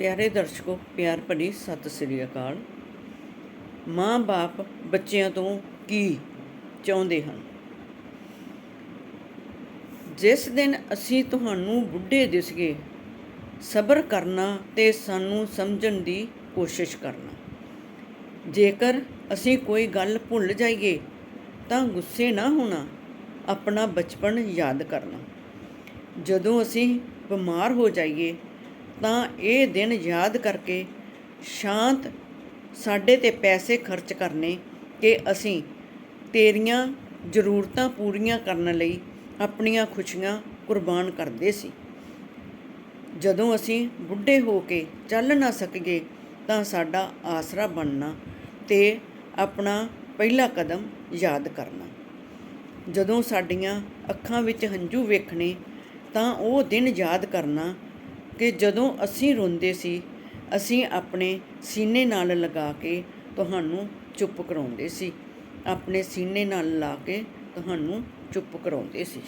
ਪਿਆਰੇ ਦਰਸ਼ਕੋ, ਪਿਆਰ ਭਰੀ ਸਤਿ ਸ੍ਰੀ ਅਕਾਲ। ਮਾਂ-ਬਾਪ ਬੱਚਿਆਂ ਤੋਂ ਕੀ ਚਾਹੁੰਦੇ ਹਨ? ਜਿਸ ਦਿਨ ਅਸੀਂ ਤੁਹਾਨੂੰ ਬੁੱਢੇ ਦਿਸਗੇ, ਸਬਰ ਕਰਨਾ ਤੇ ਸਾਨੂੰ ਸਮਝਣ ਦੀ ਕੋਸ਼ਿਸ਼ ਕਰਨਾ। ਜੇਕਰ ਅਸੀਂ ਕੋਈ ਗੱਲ ਭੁੱਲ ਜਾਈਏ, ਤਾਂ ਗੁੱਸੇ ਨਾ ਹੋਣਾ, ਆਪਣਾ ਬਚਪਨ ਯਾਦ ਕਰਨਾ। ਜਦੋਂ ਅਸੀਂ ਬਿਮਾਰ ਹੋ ਜਾਈਏ ਤਾਂ ਇਹ ਦਿਨ ਯਾਦ ਕਰਕੇ ਸ਼ਾਂਤ ਸਾਡੇ ਤੇ ਪੈਸੇ ਖਰਚ ਕਰਨੇ ਕਿ ਅਸੀਂ ਤੇਰੀਆਂ ਜ਼ਰੂਰਤਾਂ ਪੂਰੀਆਂ ਕਰਨ ਲਈ ਆਪਣੀਆਂ ਖੁਸ਼ੀਆਂ ਕੁਰਬਾਨ ਕਰਦੇ ਸੀ। ਜਦੋਂ ਅਸੀਂ ਬੁੱਢੇ ਹੋ ਕੇ ਚੱਲ ਨਾ ਸਕੀਏ ਤਾਂ ਸਾਡਾ ਆਸਰਾ ਬਣਨਾ ਤੇ ਆਪਣਾ ਪਹਿਲਾ ਕਦਮ ਯਾਦ ਕਰਨਾ। ਜਦੋਂ ਸਾਡੀਆਂ ਅੱਖਾਂ ਵਿੱਚ ਹੰਝੂ ਵੇਖਣੇ ਤਾਂ ਉਹ ਦਿਨ ਯਾਦ ਕਰਨਾ ਕਿ ਜਦੋਂ ਅਸੀਂ ਰੋਂਦੇ ਸੀ, ਅਸੀਂ ਆਪਣੇ ਸੀਨੇ ਨਾਲ ਲਗਾ ਕੇ ਤੁਹਾਨੂੰ ਚੁੱਪ ਕਰਾਉਂਦੇ ਸੀ। ਆਪਣੇ ਸੀਨੇ ਨਾਲ ਲਾ ਕੇ ਤੁਹਾਨੂੰ ਚੁੱਪ ਕਰਾਉਂਦੇ ਸੀ।